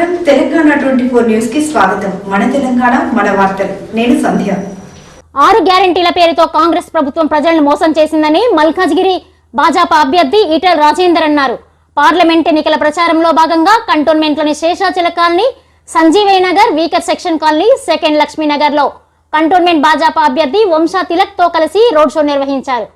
నమస్కారం. Telangana twenty four న్యూస్కి స్వాగతం. మన తెలంగాణ మన వార్తలు. నేను సంధ్య. ఆరు గ్యారంటీల పేరుతో కాంగ్రెస్ ప్రభుత్వం ప్రజలను మోసం చేసిందని మల్కాజ్గిరి భాజపా అభ్యర్థి ఈటెల రాజేందర్ అన్నారు. పార్లమెంట్ ఎన్నికల ప్రచారంలో భాగంగా కంటోన్మెంట్లోని Seshachala colony Sanjeevaiah Nagar weaker section colony second లక్ష్మీనగర్లో cantonment Bhajapa అభ్యర్థి వంశా తిలక్తో కలిసి రోడ్ షో నిర్వహించారు.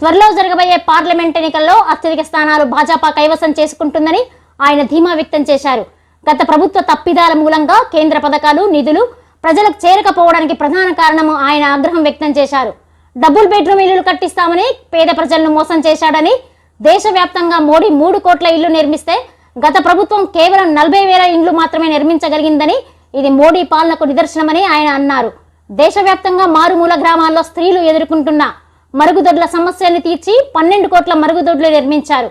త్వరలో జరగబోయే పార్లమెంట్ ఎన్నికల్లో అత్యధిక స్థానాలు భాజపా కైవసం చేసుకుంటుందని ఆయన ధీమా వ్యక్తం చేశారు. గత ప్రభుత్వ తప్పిదాల మూలంగా కేంద్ర పథకాలు నిధులు ప్రజలకు చేరకపోవడానికి ప్రధాన కారణం ఆయన ఆగ్రహం వ్యక్తం చేశారు. డబుల్ బెడ్రూమ్ ఇల్లులు కట్టిస్తామని పేద ప్రజలను మోసం చేశాడని దేశవ్యాప్తంగా మోడీ మూడు కోట్ల ఇల్లు నిర్మిస్తే గత ప్రభుత్వం కేవలం నలభై వేల ఇండ్లు మాత్రమే నిర్మించగలిగిందని ఇది మోడీ పాలనకు నిదర్శనమని ఆయన అన్నారు. దేశవ్యాప్తంగా మారుమూల గ్రామాల్లో స్త్రీలు ఎదుర్కొంటున్న మరుగుదొడ్ల సమస్యల్ని తీర్చి పన్నెండు కోట్ల మరుగుదొడ్లు నిర్మించారు.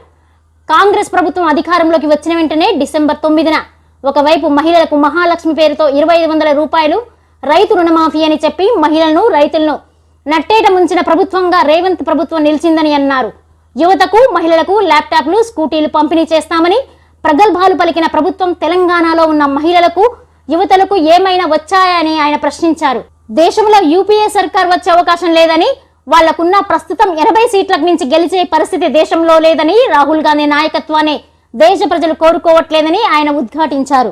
కాంగ్రెస్ ప్రభుత్వం అధికారంలోకి వచ్చిన వెంటనే డిసెంబర్ తొమ్మిదిన ఒకవైపు మహిళలకు మహాలక్ష్మి పేరుతో ఇరవై ఐదు వందల రూపాయలు రైతు రుణమాఫీ అని చెప్పి మహిళలను రైతులను నట్టేట ముంచిన ప్రభుత్వంగా రేవంత్ ప్రభుత్వం నిలిచిందని అన్నారు. యువతకు మహిళలకు ల్యాప్టాప్లు స్కూటీలు పంపిణీ చేస్తామని ప్రగల్భాలు పలికిన ప్రభుత్వం తెలంగాణలో ఉన్న మహిళలకు యువతలకు ఏమైనా వచ్చాయని ఆయన ప్రశ్నించారు. దేశంలో యూపీఏ సర్కార్ వచ్చే అవకాశం లేదని వాళ్ళకున్న ప్రస్తుతం ఎనభై సీట్లకు మించి గెలిచే పరిస్థితి దేశంలో లేదని రాహుల్ గాంధీ నాయకత్వాన్ని దేశ ప్రజలు కోరుకోవట్లేదని ఆయన ఉద్ఘాటించారు.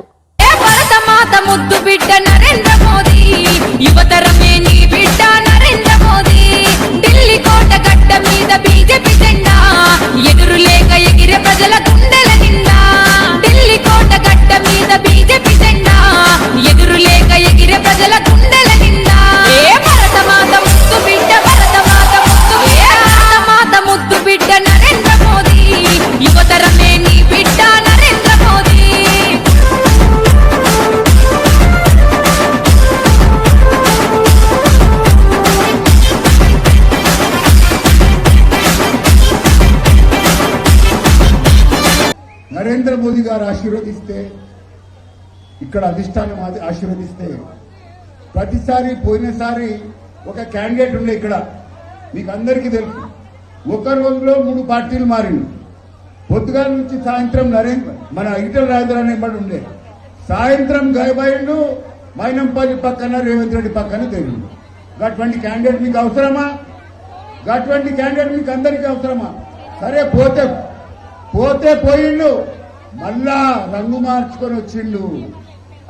ప్రజల నరేంద్ర మోదీ గారు ఆశీర్వదిస్తే ఇక్కడ అధిష్టానం ఆశీర్వదిస్తే ప్రతిసారి పోయినసారి ఒక క్యాండిడేట్ ఉండే ఇక్కడ. మీకు అందరికీ తెలుసు. ఒక రోజులో మూడు పార్టీలు మారింది పొద్దుగాల నుంచి సాయంత్రం నరేంద్ర మన ఈటల రాజేంద్ర అనేవాడు ఉండే. సాయంత్రం గాయబాయిండు మైనంపల్లి పక్కన రేవంత్ రెడ్డి పక్కన తెలియదు అటువంటి క్యాండిడేట్ మీకు అవసరమా? అటువంటి క్యాండిడేట్ మీకు అందరికీ అవసరమా? సరే పోతే పోతే పోయిండు. మళ్ళా రంగు మార్చుకొని వచ్చిండు.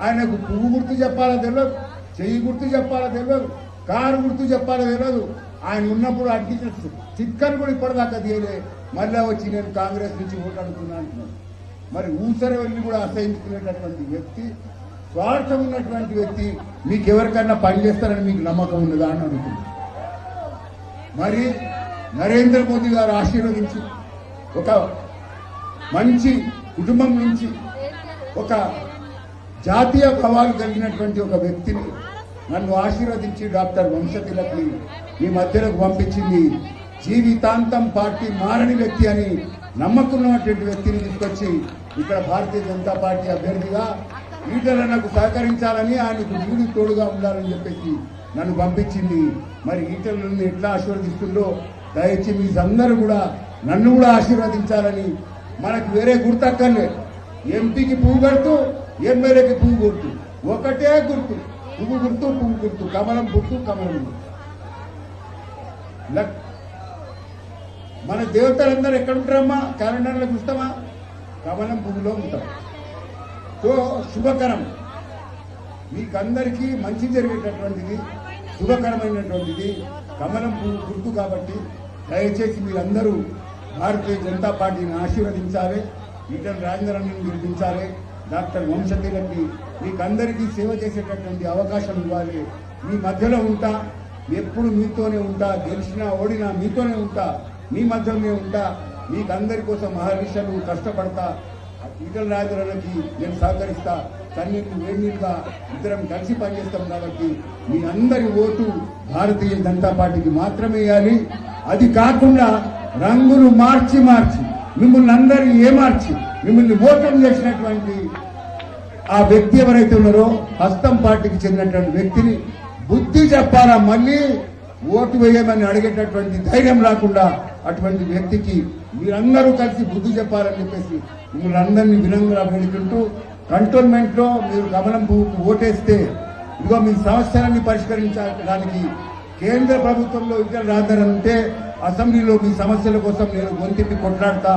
ఆయనకు పువ్వు గుర్తు చెప్పాలో తెలియదు చెయ్యి గుర్తు చెప్పాలో తెలియదు కారు గుర్తు చెప్పాలో తెలియదు. ఆయన ఉన్నప్పుడు అడ్డించిన చిక్కని కూడా ఇప్పటిదాకా తీయలే. మళ్ళా వచ్చి నేను కాంగ్రెస్ నుంచి ఓటు మరి ఊసరి వెళ్ళి కూడా అసహించుకునేటటువంటి వ్యక్తి స్వార్థం ఉన్నటువంటి వ్యక్తి మీకు ఎవరికన్నా పని చేస్తారని మీకు నమ్మకం ఉన్నదా అని అడుగుతుంది మరి నరేంద్ర మోదీ గారు ఆశీర్వదించి ఒక మంచి కుటుంబం నుంచి ఒక జాతీయ భావాలు కలిగినటువంటి ఒక వ్యక్తిని నన్ను ఆశీర్వదించి డాక్టర్ వంశతిలకి మీ మధ్యలోకి పంపించింది. జీవితాంతం పార్టీ మారని వ్యక్తి అని నమ్మకున్నటువంటి వ్యక్తిని తీసుకొచ్చి ఇక్కడ భారతీయ జనతా పార్టీ అభ్యర్థిగా ఈటలన్నకు సహకరించాలని ఆయనకు వీడు తోడుగా ఉండాలని చెప్పేసి నన్ను పంపించింది. మరి ఈటలను ఎట్లా ఆశీర్వదిస్తుందో దయచేసి మీ అందరూ కూడా నన్ను కూడా ఆశీర్వదించాలని మనకు వేరే గుర్తక్కర్లేదు. ఎంపీకి పువ్వు కడుతూ ఎమ్మెల్యేకి పువ్వు గుర్తు. ఒకటే గుర్తు. పువ్వు గుర్తు పువ్వు గుర్తు. కమలం గుర్తు కమలం గుర్తు. మన దేవతలందరూ ఎక్కడ ఉంటారమ్మా క్యాలెండర్లో చూస్తామా? కమలం పువ్వులో ఉంటాం. సో శుభకరం. మీకందరికీ మంచి జరిగేటటువంటిది శుభకరమైనటువంటిది కమలం పువ్వు గుర్తు కాబట్టి దయచేసి మీరందరూ భారతీయ జనతా పార్టీని ఆశీర్వదించాలి ఈటల రాజేంద్రని గెలిపించాలి డాక్టర్ వంశతిలకి మీకందరికీ సేవ చేసేటటువంటి అవకాశం ఇవ్వాలి. మీ మధ్యలో ఉంటా ఎప్పుడు మీతోనే ఉంటా గెలిచినా ఓడినా మీతోనే ఉంటా మీ మధ్యలోనే ఉంటా మీకందరి కోసం మహర్నిశలు కష్టపడతా ఈటల రాజులకి నేను సహకరిస్తా కన్నీళ్ళు వేణీళ్ళుగా ఇద్దరం కలిసి పనిచేస్తాం కాబట్టి మీ అందరి ఓటు భారతీయ జనతా పార్టీకి మాత్రమే వేయాలి. అది కాకుండా రంగులు మార్చి మార్చి మిమ్మల్ని అందరినీ ఏమార్చి మిమ్మల్ని ఓటమి చేసినటువంటి ఆ వ్యక్తి ఎవరైతే ఉన్నారో హస్తం పార్టీకి చెందినటువంటి వ్యక్తిని బుద్ధి చెప్పాలా? మళ్ళీ ఓటు వేయమని అడిగేటటువంటి ధైర్యం రాకుండా అటువంటి వ్యక్తికి మీరందరూ కలిసి బుద్ధి చెప్పాలని చెప్పేసి మిమ్మల్ని అందరినీ వినంగా పెడుతుంటూ కంటోన్మెంట్లో మీరు గమనం పువ్వుకు ఓటేస్తే ఇదిగో మీ సమస్యలన్నీ పరిష్కరించడానికి కేంద్ర ప్రభుత్వంలో ఇక్కడ రాదరంటే అసెంబ్లీలో మీ సమస్యల కోసం నేను గొంతిప్పి కొట్లాడతా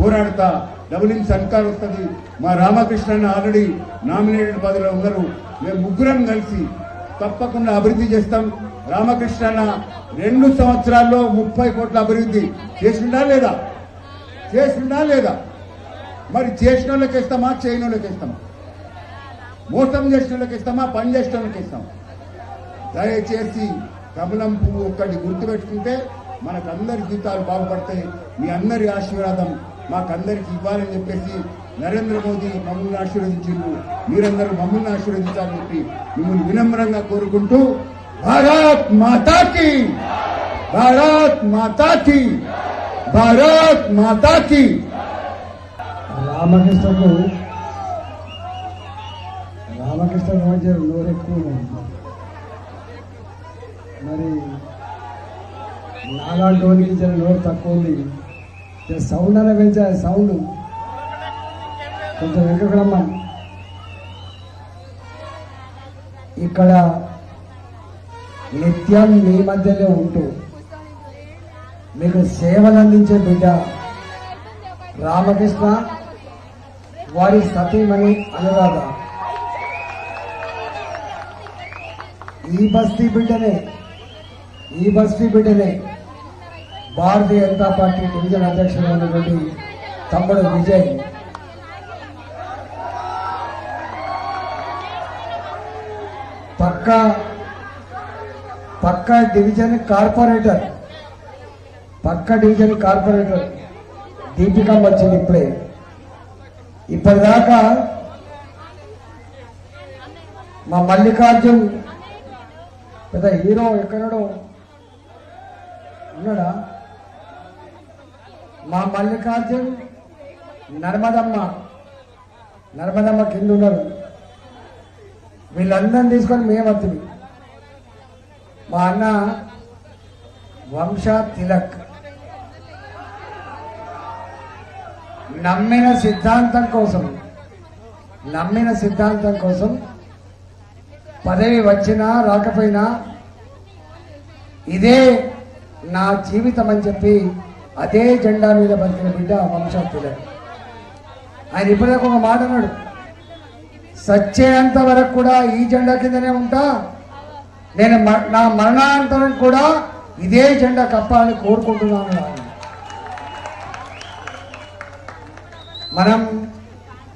పోరాడతా. డబుల్ ఇన్ సర్కార్ వస్తుంది. మా రామకృష్ణ ఆల్రెడీ నామినేటెడ్ పదవిలో ఉన్నారు. మేము ముగ్గురం కలిసి తప్పకుండా అభివృద్ధి చేస్తాం. రామకృష్ణ రెండు సంవత్సరాల్లో ముప్పై కోట్ల అభివృద్ధి చేసిండా లేదా? చేసిండా లేదా? మరి చేసిన వాళ్ళకి ఇస్తామా చేయని వాళ్ళకి ఇస్తామా మోసం చేసిన వాళ్ళకి ఇస్తామా పని చేసిన వాళ్ళకి ఇస్తామా దయచేసి కమలం పువ్వు ఒక్కటి గుర్తుపెట్టుకుంటే మనకందరి జీవితాలు బాగుపడతాయి. మీ అందరి ఆశీర్వాదం మాకందరికి ఇవ్వాలని చెప్పేసి నరేంద్ర మోదీ మమ్మల్ని ఆశీర్వదించిండు మీరందరూ మమ్మల్ని ఆశీర్వదించాలని చెప్పి మిమ్మల్ని వినమ్రంగా కోరుకుంటూ భారత్ మాతాకి భారత్ మాతాకి భారత్ మాతాకి రామకృష్ణకు రామకృష్ణ మధ్య మరి నాలాంటి వాళ్ళకి జర నోరు తక్కువ ఉంది. సౌండ్ అనే పెంచా సౌండ్ కొంచెం వెనుకడమ్మా ఇక్కడ నిత్యం మీ మధ్యలో ఉంటూ మీకు సేవలు అందించే బిడ్డ రామకృష్ణ వారి సతీమణి అనురాధ. ఈ బస్తీ బిడ్డనే ఈ బస్తీ బిడ్డనే భారతీయ జనతా పార్టీ డివిజన్ అధ్యక్షుడైనటువంటి తమ్ముడు విజయ్. పక్క పక్క డివిజన్ కార్పొరేటర్. పక్క డివిజన్ కార్పొరేటర్ దీపిక వచ్చింది ఇప్పుడే. ఇప్పటిదాకా మా మల్లికార్జున్ పెద్ద హీరో ఎక్కడో ఉన్నాడా? మా మల్లికార్జున్ నర్మదమ్మ. నర్మదమ్మ కింద ఉన్నారు. వీళ్ళందరిని తీసుకొని మేము వస్తుంది మా అన్న వంశ తిలక్. నమ్మిన సిద్ధాంతం కోసం నమ్మిన సిద్ధాంతం కోసం పదవి వచ్చినా రాకపోయినా ఇదే నా జీవితం అని చెప్పి అదే జెండా మీద బతికిన బిడ్డ వంశాత్తులే ఆయన ఇప్పటిదాకా ఒక మాట అన్నాడు సచ్చేంత వరకు కూడా ఈ జెండా కిందనే ఉంటా. నేను మ- నా మరణాంతరం కూడా ఇదే జెండా కప్పాలని కోరుకుంటున్నాను మనం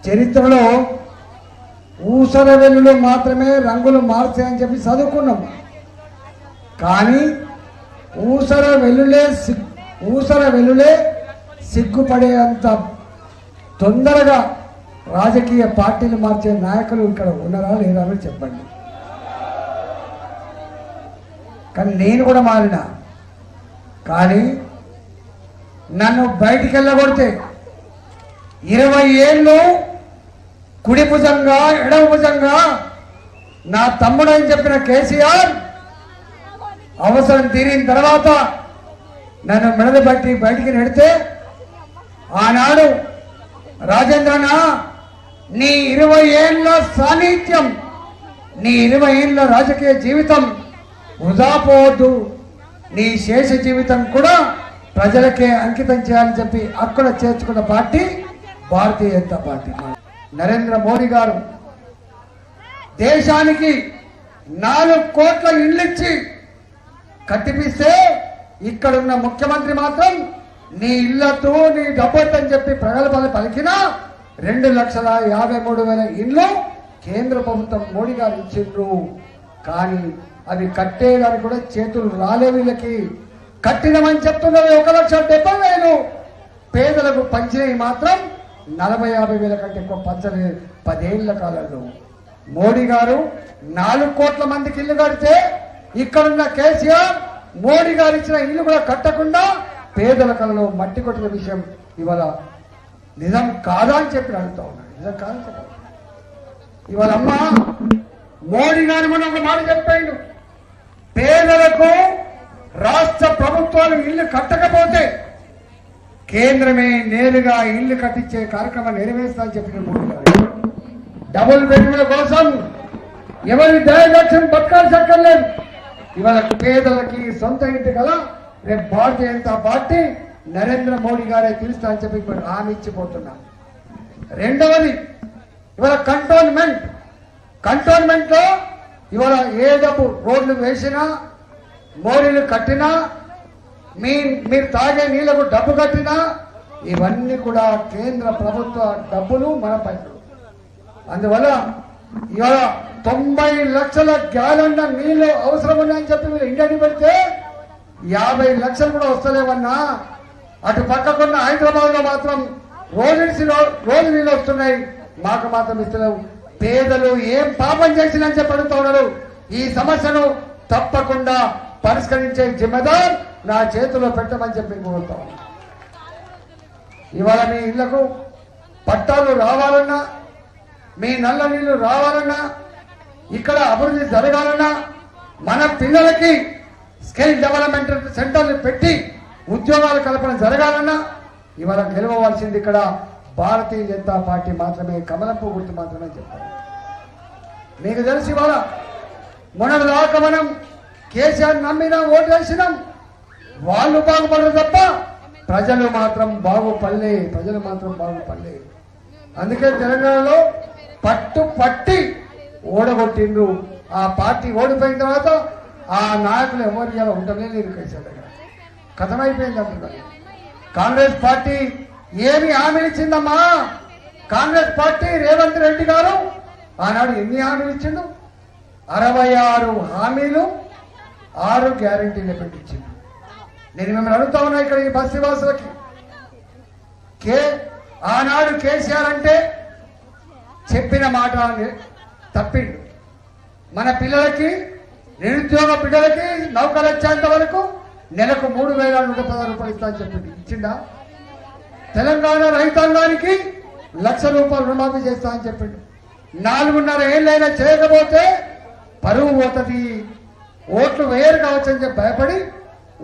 చరిత్రలో ఊసర వెల్లులు మాత్రమే రంగులు మారుతాయని చెప్పి చదువుకున్నాం. కానీ ఊసర వెల్లులే సిగ్- ఊసర వెల్లులే సిగ్గుపడేంత తొందరగా రాజకీయ పార్టీలు మార్చే నాయకులు ఇక్కడ ఉన్నారా లేదా అని చెప్పండి. కానీ నేను కూడా మారిన. కానీ నన్ను బయటికి వెళ్ళగొడితే ఇరవై ఏళ్ళు కుడి భుజంగా ఎడమ భుజంగా నా తమ్ముడు అని చెప్పిన కేసీఆర్ అవసరం తీరిన తర్వాత నన్ను మెడదబట్టి బయటికి నెడితే ఆనాడు రాజేంద్రన నీ ఇరవై ఏళ్ళ సాన్నిధ్యం నీ ఇరవై ఏళ్ళ రాజకీయ జీవితం వృధా పోవద్దు నీ శేష జీవితం కూడా ప్రజలకే అంకితం చేయాలని చెప్పి అక్కడ చేర్చుకున్న పార్టీ భారతీయ జనతా పార్టీ. నరేంద్ర మోడీ గారు దేశానికి నాలుగు కోట్ల ఇళ్ళిచ్చి కట్టిపిస్తే ఇక్కడున్న ముఖ్యమంత్రి మాత్రం నీ ఇళ్ళతో నీ డబ్బొద్దు అని చెప్పి ప్రగల్భాలు పలికినా రెండు లక్షల యాభై మూడు వేల ఇండ్లు కేంద్ర ప్రభుత్వం మోడీ గారు ఇచ్చిండ్రు. కానీ అవి కట్టేయడానికి కూడా చేతులు రాలే వీళ్ళకి. కట్టినమని చెప్తున్నది ఒక లక్ష డెబ్బై వేలు. పేదలకు పంచినవి మాత్రం నలభై యాభై వేల కంటే ఎక్కువ పంచలే పదేళ్ళ కాలంలో. మోడీ గారు నాలుగు కోట్ల మందికి ఇల్లు కడితే ఇక్కడున్న కేసీఆర్ మోడీ గారు ఇచ్చిన ఇల్లు కూడా కట్టకుండా పేదల కళలో మట్టి కొట్టిన విషయం ఇవాళ నిజం కాదా అని చెప్పి అడుగుతా ఉన్నాడు. నిజం కాదని చెప్పాలి ఇవాళ అమ్మ మోడీ గారు మన ఒక మాట చెప్పాడు. పేదలకు రాష్ట్ర ప్రభుత్వాలు ఇల్లు కట్టకపోతే కేంద్రమే నేరుగా ఇల్లు కట్టించే కార్యక్రమం నెరవేర్స్తా అని చెప్పిన మోడీ గారు డబుల్ బెడ్రూమ్ల కోసం ఎవరి దయదక్షిణ బతకాల్సి అక్కర్లేదు. ఇవాళ పేదలకి సొంత ఇంటి కదా రేపు భారతీయ జనతా పార్టీ నరేంద్ర మోడీ గారే పిలుస్తా అని చెప్పి ఇప్పుడు హామీ ఇచ్చిపోతున్నా. రెండవది ఇవాళ కంటోన్మెంట్. కంటోన్మెంట్లో ఇవాళ ఏ డబ్బు రోడ్లు వేసినా మోరీలు కట్టినా మీ మీరు తాగే నీళ్ళకు డబ్బు కట్టినా ఇవన్నీ కూడా కేంద్ర ప్రభుత్వ డబ్బులు మన పైసలు అందువల్ల ఇవాళ తొంభై లక్షల గ్యాలన్ల నీళ్ళు అవసరం ఉన్నాయని చెప్పి మీరు ఇండియాని పెడితే యాభై లక్షలు కూడా వస్తలేవన్నా? అటు పక్కకున్న హైదరాబాద్లో మాత్రం రోజు రోజు నీళ్ళు వస్తున్నాయి. మాకు మాత్రం ఇస్తలేవు. పేదలు ఏం పాపం చేసినని చెప్పి అడుగుతా ఉన్నారు. ఈ సమస్యను తప్పకుండా పరిష్కరించే జిమ్మదార్ నా చేతిలో పెట్టమని చెప్పి కోరుతా ఇవాళ మీ ఇళ్ళకు పట్టాలు రావాలన్నా మీ నల్ల నీళ్ళు రావాలన్నా ఇక్కడ అభివృద్ధి జరగాలన్నా మన పిల్లలకి స్కిల్ డెవలప్మెంట్ సెంటర్లు పెట్టి ఉద్యోగాల కల్పన జరగాలన్నా ఇవాళ గెలవవలసింది ఇక్కడ భారతీయ జనతా పార్టీ మాత్రమే కమలంపు గుర్తు మాత్రమే చెప్పారు మీకు తెలిసి ఇవాళ మొన్నటి దాకా మనం కేసీఆర్ నమ్మినాం ఓటు వేసినాం వాళ్ళు బాగుపడరు తప్ప ప్రజలు మాత్రం బాగుపడలే ప్రజలు మాత్రం బాగుపడలే. అందుకే తెలంగాణలో పట్టు పట్టి ఓడగొట్టిండ్రు ఆ పార్టీ ఓడిపోయిన తర్వాత ఆ నాయకులు ఎవరు ఇలా ఉండలే లేరు కేసీఆర్ దగ్గర. కథమైపోయింది అంటున్నారు కాంగ్రెస్ పార్టీ ఏమి హామీలు ఇచ్చిందమ్మా? కాంగ్రెస్ పార్టీ రేవంత్ రెడ్డి గారు ఆనాడు ఎన్ని హామీలు ఇచ్చిండు? అరవై ఆరు హామీలు ఆరు గ్యారంటీలు పెట్టించింది నేను మిమ్మల్ని అడుగుతా ఉన్నా ఇక్కడ ఈ బస్ నివాసులకి కే ఆనాడు కేసీఆర్ అంటే చెప్పిన మాట తప్పిండు. మన పిల్లలకి నిరుద్యోగ బిడ్డలకి నౌకలు వచ్చేంత వరకు నెలకు మూడు వేల నూట పది రూపాయలు ఇస్తా అని చెప్పింది ఇచ్చిండా? తెలంగాణ రైతాంగానికి లక్ష రూపాయలు రుణమాఫీ చేస్తా అని చెప్పిండు. నాలుగున్నర ఏళ్ళైనా చేయకపోతే పరువు పోతుంది. ఓట్లు వేరు కావచ్చు అని చెప్పి భయపడి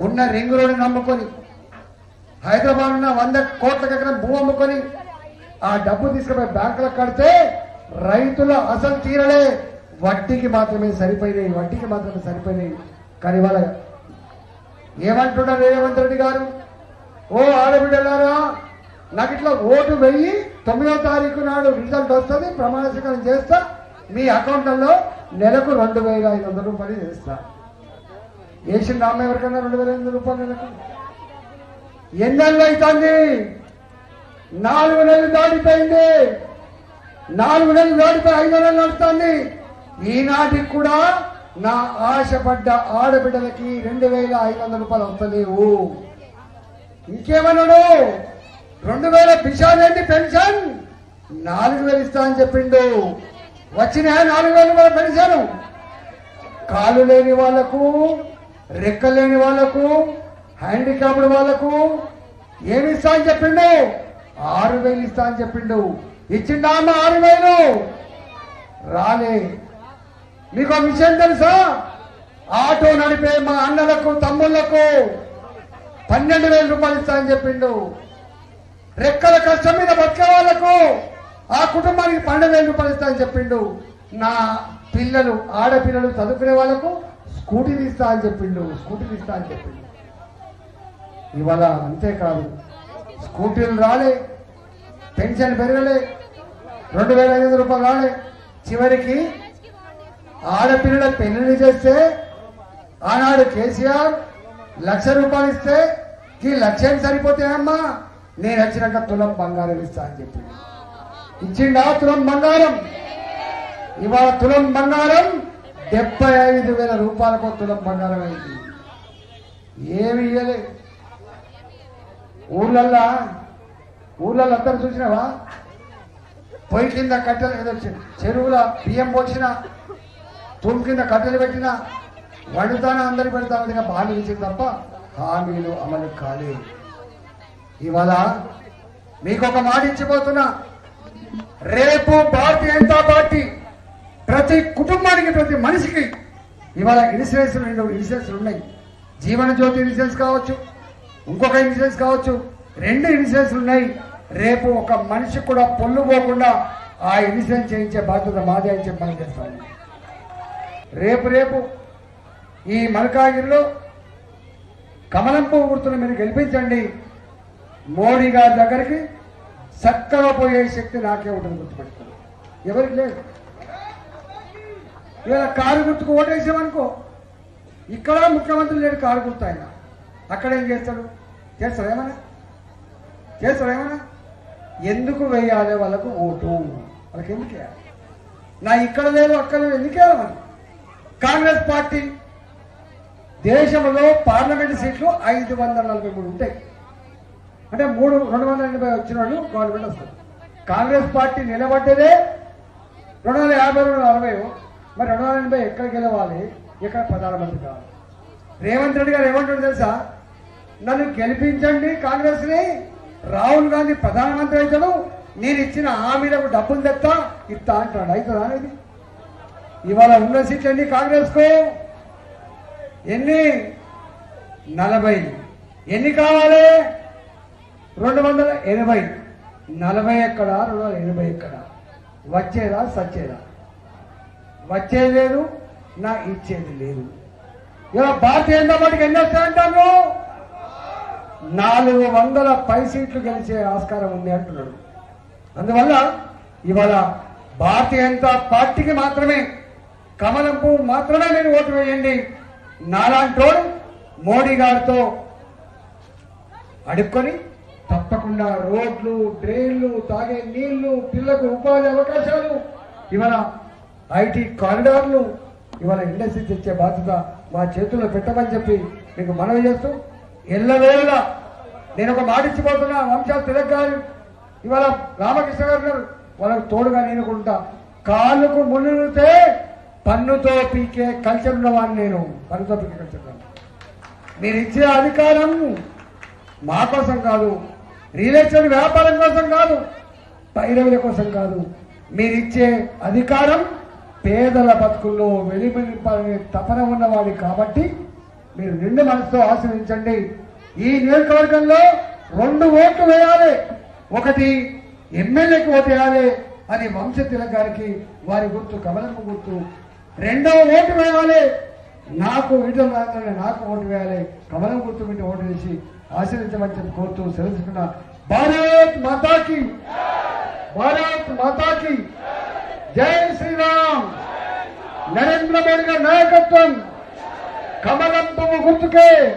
ఉన్న రింగు రోడ్డు నమ్ముకొని హైదరాబాద్ ఉన్న వంద కోట్ల ఎకరం భూ అమ్ముకొని ఆ డబ్బు తీసుకుపోయి బ్యాంకులకు కడితే రైతుల అసలు తీరలే. వడ్డీకి మాత్రమే సరిపోయినాయి వడ్డీకి మాత్రమే సరిపోయినాయి. కానీ వాళ్ళ ఏమంటున్నారు రేవంత్ రెడ్డి గారు? ఓ ఆడబిడ్డలారా నాకు ఇట్లా ఓటు వెయ్యి తొమ్మిదో తారీఖు నాడు రిజల్ట్ వస్తుంది ప్రమాణ స్వీకారం చేస్తా మీ అకౌంట్లలో నెలకు రెండు వేల ఐదు వందల రూపాయలు చేస్తా. వేసిన నామ ఎవరికన్నా రెండు వేల ఐదు వందల రూపాయలు నెలకు? ఎన్నెళ్ళు అవుతుంది నాలుగు నెలలు దాటిపోయింది. నాలుగు నెలలు దాటిపోయి ఐదు నెలలు నడుస్తుంది. ఈనాటికి కూడా నా ఆశపడ్డ ఆడబిడ్డలకి రెండు వేల ఐదు వందల రూపాయలు వస్తలేవు ఇంకేమన్నాడు? రెండు వేల పిషానేంటి పెన్షన్? నాలుగు వేలు ఇస్తా అని చెప్పిండు. వచ్చిన నాలుగు వేలు కూడా పెన్షన్? కాలు లేని వాళ్ళకు రెక్క లేని వాళ్ళకు హ్యాండిక్యాప్డ్ వాళ్ళకు ఏమి ఇస్తా అని చెప్పిండు? ఆరు వేలు ఇస్తా అని చెప్పిండు. ఇచ్చిండా అన్న ఆరు వేలు? రాలే. మీకు ఒక విషయం తెలుసా? ఆటో నడిపే మా అన్నలకు తమ్ముళ్ళకు పన్నెండు వేల రూపాయలు ఇస్తానని చెప్పిండు. రెక్కల కష్టం మీద బతికే వాళ్ళకు ఆ కుటుంబానికి పన్నెండు వేల రూపాయలు ఇస్తానని చెప్పిండు. నా పిల్లలు ఆడపిల్లలు చదువుకునే వాళ్ళకు స్కూటీలు ఇస్తా అని చెప్పిండు. స్కూటీలు ఇస్తా అని చెప్పిండు. ఇవాళ అంతేకాదు. స్కూటీలు రాలే. పెన్షన్ పెరగలే. రెండు వేల ఐదు వందల రూపాయలు రాలే. చివరికి ఆడపిల్లల పెళ్ళి చేస్తే ఆనాడు కేసీఆర్ లక్ష రూపాయలు ఇస్తే ఈ లక్ష్యం సరిపోతాయమ్మా. నేను వచ్చినాక తులం బంగారం ఇస్తా అని చెప్పి. ఇచ్చిండా తులం బంగారం? ఇవాళ తులం బంగారం డెబ్బై ఐదు వేల రూపాయలకు తులం బంగారం అయింది. ఏమి ఇయ్యలే. ఊర్లల్లా ఊళ్ళలో అందరు చూసినావా? పొయ్యి కింద కట్టెలు ఏదో చెరువుల బియ్యం పోసిన తూము కింద కట్టెలు పెట్టిన వండుతానే అందరికి పెడతాను ఇంకా హామీలు ఇచ్చింది తప్ప హామీలు అమలు కాలేదు ఇవాళ మీకు ఒక మాట ఇచ్చిపోతున్నా. రేపు భారతీయ జనతా పార్టీ? ప్రతి కుటుంబానికి ప్రతి మనిషికి ఇవాళ ఇన్సూరెన్స్ రెండు ఇన్సూరెన్స్ ఉన్నాయి. జీవన జ్యోతి ఇన్సూరెన్స్ కావచ్చు ఇంకొక ఇన్సూరెన్స్ కావచ్చు రెండు ఇన్సూరెన్స్ ఉన్నాయి. రేపు ఒక మనిషి కూడా పొల్లు పోకుండా ఆ ఇన్సూరెన్స్ చేయించే బాధ్యత మాదే అని చెప్పి చేస్తాను రేపు రేపు ఈ మల్కాగిరిలో కమలం పువ్వు గుర్తును మీరు గెలిపించండి. మోడీ గారి దగ్గరికి చక్కగా పోయే శక్తి నాకే ఉంటుంది గుర్తుపెట్టుకోండి. ఎవరికి లేదు. ఇవాళ కారు గుర్తుకు ఓటేసామనుకో ఇక్కడ ముఖ్యమంత్రి లేడు కారు గుర్తు ఆయన. అక్కడ ఏం చేస్తాడు? చేస్తాడు ఏమన్నా? చేస్తాడు ఏమన్నా? ఎందుకు వేయాలి వాళ్ళకు ఓటు? వాళ్ళకి ఎందుకు వేయాలి? నా ఇక్కడ లేదు అక్కడ లేదు ఎందుకు వేయాలి కాంగ్రెస్ పార్టీ దేశంలో పార్లమెంట్ సీట్లు ఐదు వందల నలభై మూడు ఉంటాయి. అంటే మూడు రెండు వందల ఎనభై వచ్చిన వాళ్ళు గవర్నమెంట్ వస్తుంది కాంగ్రెస్ పార్టీ నిలబడ్డదే రెండు వందల యాభై రెండు వందల అరవై. మరి రెండు వందల ఎనభై ఎక్కడికి గెలవాలి? ఇక్కడ ప్రధానమంత్రి కావాలి? రేవంత్ రెడ్డి గారు ఏమంటాడు తెలుసా? నన్ను గెలిపించండి కాంగ్రెస్ని. రాహుల్ గాంధీ ప్రధానమంత్రి అవుతాడు నేను ఇచ్చిన హామీలకు డబ్బులు తెస్తా ఇస్తా అంటాడు. అవుతుందా అనేది ఇవాళ ఉన్న సీట్లు ఎన్ని కాంగ్రెస్కు. ఎన్ని? నలభై. ఎన్ని కావాలి? రెండు వందల ఎనభై. నలభై ఎక్కడ? రెండు వందల ఎనభై ఎక్కడ? వచ్చేదా? సచ్చేదా? వచ్చేది లేదు నా ఇచ్చేది లేదు. ఇలా భారతీయ జనతా పార్టీకి ఎన్ని వస్తాయంటాను నాలుగు వందల పై సీట్లు గెలిచే ఆస్కారం ఉంది అంటున్నాడు. అందువల్ల ఇవాళ భారతీయ జనతా పార్టీకి మాత్రమే కమలం పువ్వు మాత్రమే నేను ఓటు వేయండి. నాలాంటోడు మోడీ గారితో అడుక్కొని తప్పకుండా రోడ్లు డ్రైన్లు తాగే నీళ్ళు పిల్లలకు ఉపాధి అవకాశాలు ఇవాళ ఐటీ కారిడార్లు ఇవాళ ఇండస్ట్రీ తెచ్చే బాధ్యత మా చేతుల్లో పెట్టమని చెప్పి మీకు మనవి చేస్తూ ఎల్లవేళ నేను ఒక మాట ఇచ్చిపోతున్నా వంశాలు తిలక్ గారు ఇవాళ రామకృష్ణ గారు గారు వాళ్ళకు తోడుగా నేను ఉంటా. కాళ్ళకు ముళ్ళుతే పన్నుతో పీకే కల్చర్ ఉన్నవాడిని నేను. పన్నుతో పీకే కల్చర్ మీరు ఇచ్చే అధికారం మా కోసం కాదు రియల్ ఎస్టేట్ వ్యాపారం కోసం కాదు పైరవుల కోసం కాదు. మీరు ఇచ్చే అధికారం పేదల బతుకుల్లో వెలిమిపాలనే తపన ఉన్నవాడి కాబట్టి మీరు నిండు మనసుతో ఆశ్రయించండి. ఈ నియోజకవర్గంలో రెండు ఓట్లు వేయాలి. ఒకటి ఎమ్మెల్యేకి ఓటు వేయాలి అని వంశ తిలక్ గారికి వారి గుర్తు కమలమ్మ గుర్తు. రెండవ ఓటు వేయాలి. నాకు ఈటల రాజేంద్ర నాకు ఓటు వేయాలి. కమలం గుర్తు పెట్టి ఓటు వేసి ఆశీర్వించమని చెప్పి కోరుతూ సెలవుకున్న భారత్ మాతాకి. భారత్ మాతాకి. జై శ్రీరామ్. నరేంద్ర మోడీ గారి నాయకత్వం. కమలం పువ్వు గుర్తుకే.